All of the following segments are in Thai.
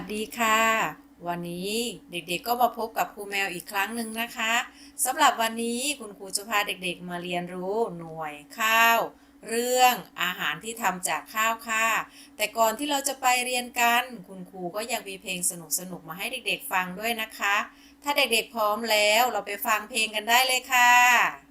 สดีค่ะ วันนี้เด็กๆก็มาพบกับครูแมวอีกครั้งหนึ่งนะคะสำหรับวันนี้คุณครูจะพาเด็กๆมาเรียนรู้หน่วยข้าว เรื่องอาหารที่ทำจากข้าวค่ะ แต่ก่อนที่เราจะไปเรียนกัน คุณครูก็ยังมีเพลงสนุกๆมาให้เด็กๆฟังด้วยนะคะ ถ้าเด็กๆพร้อมแล้วเราไปฟังเพลงกันได้เลยค่ะ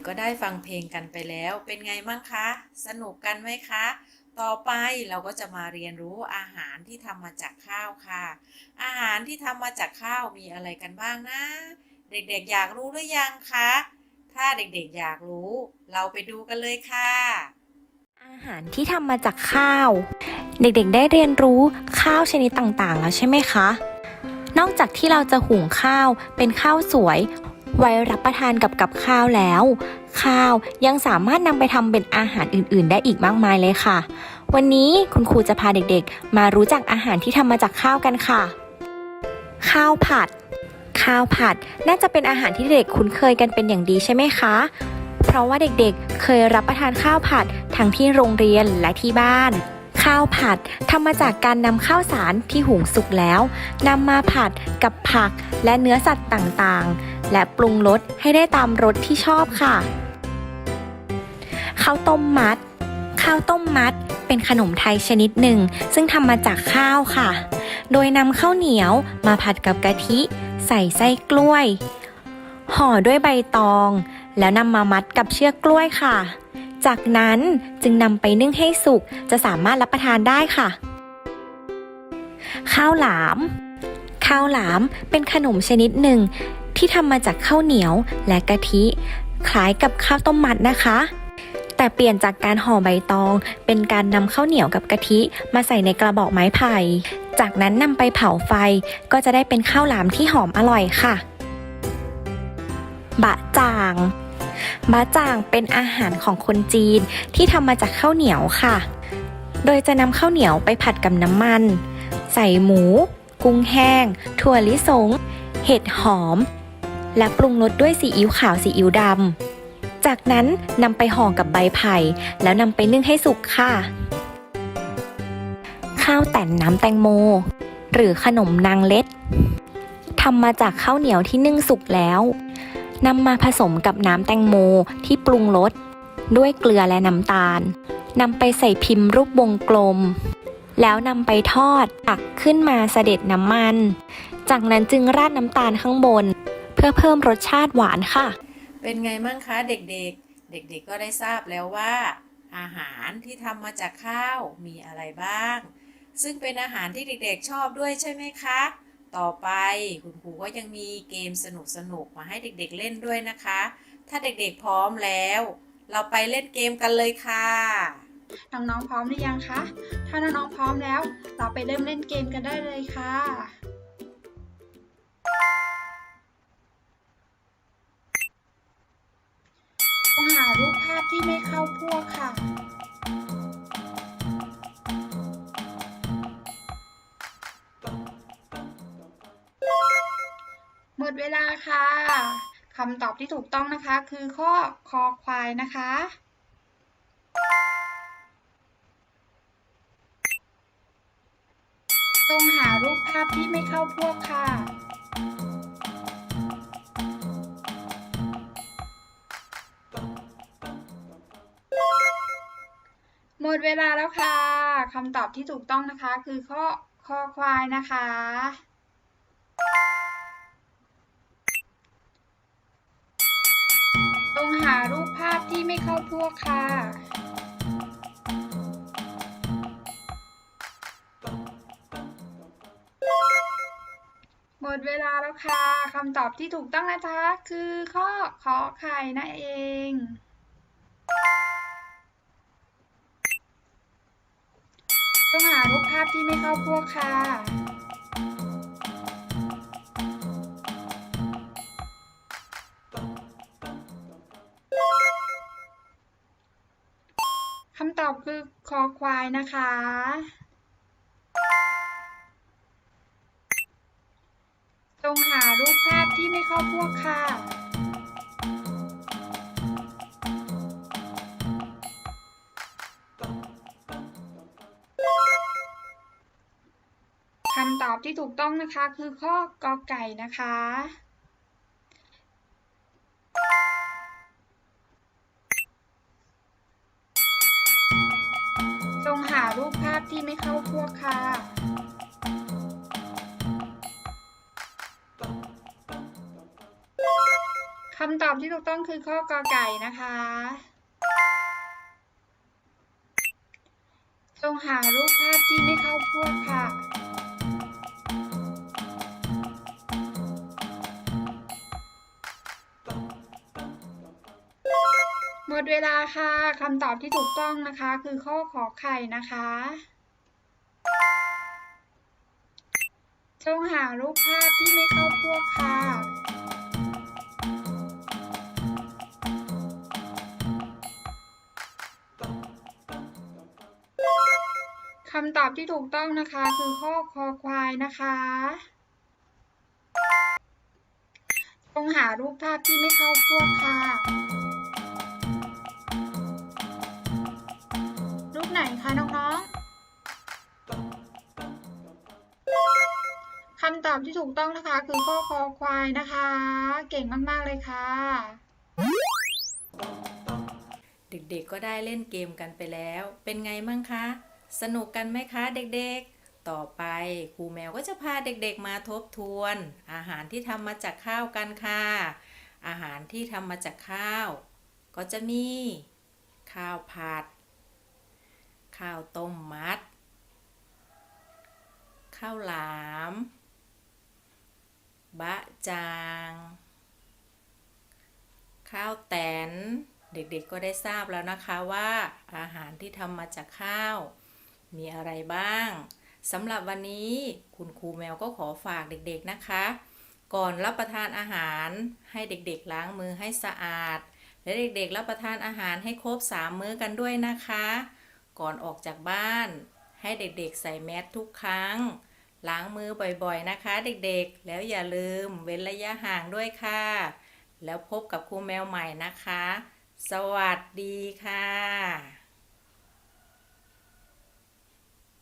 กๆ ก็ได้ฟังเพลงกันไปแล้ว เป็นไงบ้างคะ สนุกกันไหมคะ ต่อไปเราก็จะมาเรียนรู้อาหารที่ทำมาจากข้าวค่ะ อาหารที่ทำมาจากข้าวมีอะไรกันบ้างนะ เด็กๆ อยากรู้หรือยังคะ ถ้าเด็กๆ อยากรู้ เราไปดูกันเลยค่ะ อาหารที่ทำมาจากข้าว เด็กๆ ได้เรียนรู้ข้าวชนิดต่างๆ แล้วใช่ไหมคะนอกจากที่เราจะหุงข้าวเป็นข้าวสวย ไว้รับประทานกับกับข้าวแล้ว ข้าวยังสามารถนำไปทำเป็นอาหารอื่น ๆ ได้อีกมากมายเลยค่ะ วันนี้คุณครูจะพาเด็กๆ มารู้จักอาหารที่ทำมาจากข้าวกันค่ะ ข้าวผัด ข้าวผัดน่าจะเป็นอาหารที่เด็กคุ้นเคยกันเป็นอย่างดีใช่ไหมคะ เพราะว่าเด็กๆ เคยรับประทานข้าวผัดทั้งที่โรงเรียนและที่บ้านข้าวผัดทำมาจากการนำข้าวสารที่หุงสุกแล้วนำมาผัดกับผักและเนื้อสัตว์ต่างๆ และปรุงรสให้ได้ตามรสที่ชอบค่ะ ข้าวต้มมัด ข้าวต้มมัด เป็นขนมไทยชนิดหนึ่ง ซึ่งทำมาจากข้าวค่ะ โดยนำข้าวเหนียวมาผัดกับกะทิ ใส่ไส้กล้วย ห่อด้วยใบตอง แล้วนำมามัดกับเชือกกล้วยค่ะ จากนั้นจึงนำไปนึ่งให้สุกจะสามารถรับประทานได้ค่ะ ข้าวหลามข้าวหลามเป็นขนมชนิดหนึ่ง ที่ทำมาจากข้าวเหนียวและกะทิ คล้ายกับข้าวต้มมัดนะคะ แต่เปลี่ยนจากการห่อใบตอง เป็นการนำข้าวเหนียวกับกะทิมาใส่ในกระบอกไม้ไผ่ จากนั้นนำไปเผาไฟก็จะได้เป็นข้าวหลามที่หอมอร่อยค่ะ บะจ่างบะจ่างเป็นอาหารของคนจีนที่ทำมาจากข้าวเหนียวค่ะ โดยจะนำข้าวเหนียวไปผัดกับน้ำมัน ใส่หมู กุ้งแห้ง ถั่วลิสง เห็ดหอม และปรุงรสด้วยซีอิ๊วขาวซีอิ๊วดำ จากนั้นนำไปห่อกับใบไผ่ แล้วนำไปนึ่งให้สุกค่ะ ข้าวแต่นน้ำแตงโม หรือขนมนางเล็ดทำมาจากข้าวเหนียวที่นึ่งสุกแล้วนำมาผสมกับน้ำแตงโมที่ปรุงรสด้วยเกลือและน้ำตาลนำไปใส่พิมพ์รูปวงกลม แล้วนำไปทอดตักขึ้นมาเสด็จน้ำมัน จากนั้นจึงราดน้ำตาลข้างบน พื่อเพิ่มรสชาติหวานค่ะ เป็นไงมั่งคะเด็กๆ เด็กๆก็ได้ทราบแล้วว่า อาหารที่ทำมาจากข้าวมีอะไรบ้าง ซึ่งเป็นอาหารที่เด็กๆชอบด้วยใช่ไหมคะ ต่อไปคุณครูก็ยังมีเกมสนุกๆมาให้เด็กๆเล่นด้วยนะคะ ถ้าเด็กๆพร้อมแล้ว เราไปเล่นเกมกันเลยค่ะน้องๆพร้อมหรือยังคะ ถ้าน้องๆพร้อมแล้ว เราไปเริ่มเล่นเกมกันได้เลยค่ะ หารูปภาพที่ไม่เข้าพวกค่ะ หมดเวลาค่ะคำตอบที่ถูกต้องนะคะคือข้อคอควายนะคะต้องหารูปภาพที่ไม่เข้าพวกค่ะ มดเวลาแล้วค่ะคำตอบที่ถูกต้องนะคะ คือข้อคอควายนะคะ ตรงหารูปภาพที่ไม่เข้าพวกค่ะ หมดเวลาแล้วค่ะคำตอบที่ถูกต้องนะคะ คือข้อขอไข่นั่นเอง รูปภาพที่ไม่เข้าพวกค่ะ คำตอบคือคอควายนะคะ จงหารูปภาพที่ไม่เข้าพวกค่ะ อบที่ถูกต้องนะคะคือข้อกอไก่นะคะ จงหารูปภาพที่ไม่เข้าพวกค่ะคำตอบที่ถูกต้องคือข้อกอไก่นะคะจงหารูปภาพที่ไม่เข้าพวกค่ะ ดเวลาค่ะคำตอบที่ถูกต้องนะคะ คือข้อขอไข่นะคะจงหารูปภาพที่ไม่เข้าพวกค่ะ คำตอบที่ถูกต้องนะคะ คือข้อคอควายนะคะจงหารูปภาพที่ไม่เข้าพวกค่ะ นคะน้องๆคำตอบที่ถูกต้องนะคะ คือข้อคอควายนะคะ เก่งมากๆเลยค่ะ เด็กๆก็ได้เล่นเกมกันไปแล้ว เป็นไงมั่งคะ สนุกกันไหมคะ เด็กๆ ต่อไปครูแมวก็จะพาเด็กๆมาทบทวน อาหารที่ทำมาจากข้าวกันค่ะ อาหารที่ทำมาจากข้าว ก็จะมีข้าวผัด ข้าวต้มมัด ข้าวหลาม บะจาง ข้าวแตน เด็กๆก็ได้ทราบแล้วนะคะว่า อาหารที่ทำมาจากข้าว มีอะไรบ้างสำหรับวันนี้คุณครูแมวก็ขอฝากเด็กๆนะคะ ก่อนรับประทานอาหารให้เด็กๆล้างมือให้สะอาด และเด็กๆรับประทานอาหารให้ครบสามมื้อกันด้วยนะคะ ก่อนออกจากบ้าน ให้เด็กๆใส่แมสทุกครั้ง ล้างมือบ่อยๆนะคะ เด็กๆ แล้วอย่าลืมเว้นระยะห่างด้วยค่ะ แล้วพบกับครูแมวใหม่นะคะ สวัสดีค่ะ